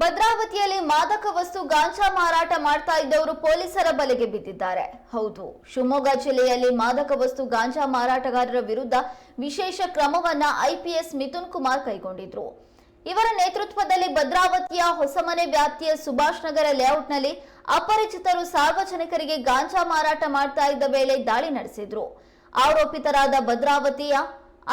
ಭದ್ರಾವತಿಯಲ್ಲಿ ಮಾದಕ ವಸ್ತು ಗಾಂಜಾ ಮಾರಾಟ ಮಾಡ್ತಾ ಇದ್ದವರು ಪೊಲೀಸರ ಬಲೆಗೆ ಬಿದ್ದಿದ್ದಾರೆ. ಹೌದು, ಶಿವಮೊಗ್ಗ ಜಿಲ್ಲೆಯಲ್ಲಿ ಮಾದಕ ವಸ್ತು ಗಾಂಜಾ ಮಾರಾಟಗಾರರ ವಿರುದ್ಧ ವಿಶೇಷ ಕ್ರಮವನ್ನ ಐಪಿಎಸ್ ಮಿಥುನ್ ಕುಮಾರ್ ಕೈಗೊಂಡಿದ್ರು. ಇವರ ನೇತೃತ್ವದಲ್ಲಿ ಭದ್ರಾವತಿಯ ಹೊಸಮನೆ ವ್ಯಾಪ್ತಿಯ ಸುಭಾಷ್ ನಗರ ಲೇಔಟ್ನಲ್ಲಿ ಅಪರಿಚಿತರು ಸಾರ್ವಜನಿಕರಿಗೆ ಗಾಂಜಾ ಮಾರಾಟ ಮಾಡ್ತಾ ಇದ್ದ ವೇಳೆ ದಾಳಿ ನಡೆಸಿದ್ರು. ಆರೋಪಿತರಾದ ಭದ್ರಾವತಿಯ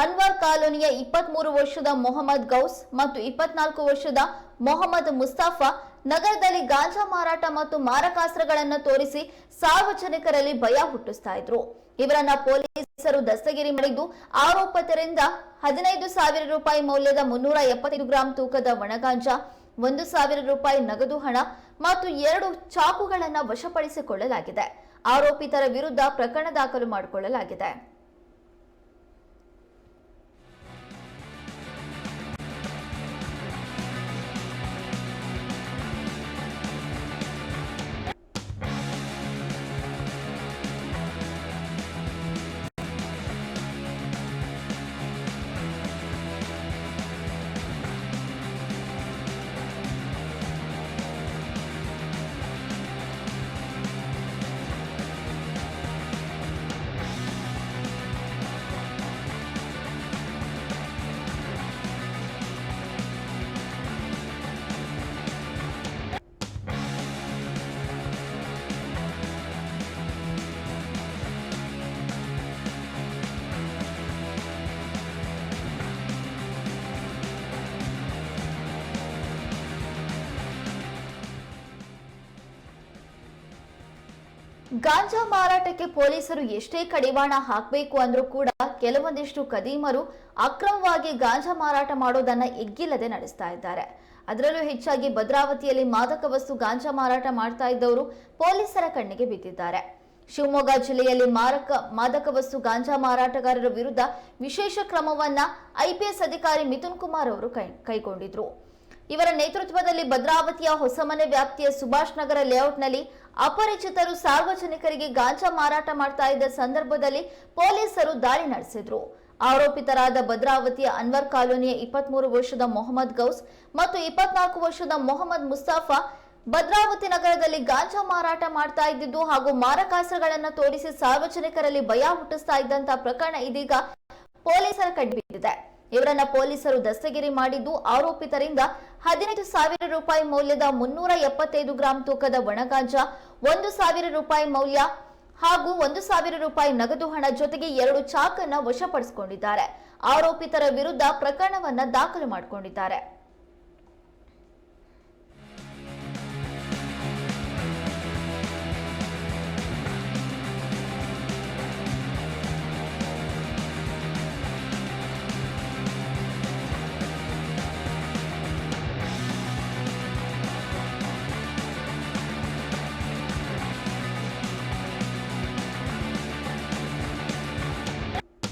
ಅನ್ವರ್ ಕಾಲೋನಿಯ ಇಪ್ಪತ್ಮೂರು ವರ್ಷದ ಮೊಹಮ್ಮದ್ ಗೌಸ್ ಮತ್ತು ಇಪ್ಪತ್ನಾಲ್ಕು ವರ್ಷದ ಮೊಹಮ್ಮದ್ ಮುಸ್ತಾಫಾ ನಗರದಲ್ಲಿ ಗಾಂಜಾ ಮಾರಾಟ ಮತ್ತು ಮಾರಕಾಸ್ತ್ರಗಳನ್ನು ತೋರಿಸಿ ಸಾರ್ವಜನಿಕರಲ್ಲಿ ಭಯ ಹುಟ್ಟಿಸ್ತಾ ಇದ್ರು. ಇವರನ್ನ ಪೊಲೀಸರು ದಸ್ತಗಿರಿ ಮಾಡಿದ್ದು ಆರೋಪಿತರಿಂದ ಹದಿನೈದು ಸಾವಿರ ರೂಪಾಯಿ ಮೌಲ್ಯದ ಮುನ್ನೂರ ಎಪ್ಪತ್ತೈದು ಗ್ರಾಂ ತೂಕದ ಒಣಗಾಂಜಾ, ಒಂದು ಸಾವಿರ ರೂಪಾಯಿ ನಗದು ಹಣ ಮತ್ತು ಎರಡು ಚಾಕುಗಳನ್ನು ವಶಪಡಿಸಿಕೊಳ್ಳಲಾಗಿದೆ. ಆರೋಪಿತರ ವಿರುದ್ಧ ಪ್ರಕರಣ ದಾಖಲು ಮಾಡಿಕೊಳ್ಳಲಾಗಿದೆ. ಗಾಂಜಾ ಮಾರಾಟಕ್ಕೆ ಪೊಲೀಸರು ಎಷ್ಟೇ ಕಡಿವಾಣ ಹಾಕಬೇಕು ಅಂದ್ರೂ ಕೂಡ ಕೆಲವೊಂದಿಷ್ಟು ಕದೀಮರು ಅಕ್ರಮವಾಗಿ ಗಾಂಜಾ ಮಾರಾಟ ಮಾಡೋದನ್ನ ಎಗ್ಗಿಲ್ಲದೆ ನಡೆಸ್ತಾ ಇದ್ದಾರೆ. ಅದರಲ್ಲೂ ಹೆಚ್ಚಾಗಿ ಭದ್ರಾವತಿಯಲ್ಲಿ ಮಾದಕ ವಸ್ತು ಗಾಂಜಾ ಮಾರಾಟ ಮಾಡ್ತಾ ಇದ್ದವರು ಪೊಲೀಸರ ಕಣ್ಣಿಗೆ ಬಿದ್ದಿದ್ದಾರೆ. ಶಿವಮೊಗ್ಗ ಜಿಲ್ಲೆಯಲ್ಲಿ ಮಾರಕ ಮಾದಕ ವಸ್ತು ಗಾಂಜಾ ಮಾರಾಟಗಾರರ ವಿರುದ್ಧ ವಿಶೇಷ ಕ್ರಮವನ್ನ ಐಪಿಎಸ್ ಅಧಿಕಾರಿ ಮಿಥುನ್ ಕುಮಾರ್ ಅವರು ಕೈಗೊಂಡಿದ್ರು. ಇವರ ನೇತೃತ್ವದಲ್ಲಿ ಭದ್ರಾವತಿಯ ಹೊಸಮನೆ ವ್ಯಾಪ್ತಿಯ ಸುಭಾಷ್ ನಗರ ಲೇಔಟ್ನಲ್ಲಿ ಅಪರಿಚಿತರು ಸಾರ್ವಜನಿಕರಿಗೆ ಗಾಂಜಾ ಮಾರಾಟ ಮಾಡ್ತಾ ಇದ್ದ ಸಂದರ್ಭದಲ್ಲಿ ಪೊಲೀಸರು ದಾಳಿ ನಡೆಸಿದ್ರು. ಆರೋಪಿತರಾದ ಭದ್ರಾವತಿಯ ಅನ್ವರ್ ಕಾಲೋನಿಯ ಇಪ್ಪತ್ಮೂರು ವರ್ಷದ ಮೊಹಮ್ಮದ್ ಗೌಸ್ ಮತ್ತು ಇಪ್ಪತ್ನಾಲ್ಕು ವರ್ಷದ ಮೊಹಮ್ಮದ್ ಮುಸ್ತಾಫಾ ಭದ್ರಾವತಿ ನಗರದಲ್ಲಿ ಗಾಂಜಾ ಮಾರಾಟ ಮಾಡ್ತಾ ಇದ್ದಿದ್ದು ಹಾಗೂ ಮಾರಕಾಸ್ತ್ರಗಳನ್ನು ತೋರಿಸಿ ಸಾರ್ವಜನಿಕರಲ್ಲಿ ಭಯ ಹುಟ್ಟಿಸ್ತಾ ಇದ್ದಂತಹ ಪ್ರಕರಣ ಇದೀಗ ಪೊಲೀಸರ ಕಣ್ಬಿದ್ದಿದೆ ಇವರನ್ನ ಪೊಲೀಸರು ದಸ್ತಗಿರಿ ಮಾಡಿದ್ದು ಆರೋಪಿತರಿಂದ ಹದಿನೈದು ಸಾವಿರ ರೂಪಾಯಿ ಮೌಲ್ಯದ ಮುನ್ನೂರ ಎಪ್ಪತ್ತೈದು ಗ್ರಾಂ ತೂಕದ ಒಣಗಾಂಜಾ ಒಂದು ಸಾವಿರ ರೂಪಾಯಿ ಮೌಲ್ಯ ಹಾಗೂ ಒಂದು ಸಾವಿರ ರೂಪಾಯಿ ನಗದು ಹಣ ಜೊತೆಗೆ ಎರಡು ಚಾಕನ್ನ ವಶಪಡಿಸಿಕೊಂಡಿದ್ದಾರೆ. ಆರೋಪಿತರ ವಿರುದ್ಧ ಪ್ರಕರಣವನ್ನ ದಾಖಲು ಮಾಡಿಕೊಂಡಿದ್ದಾರೆ.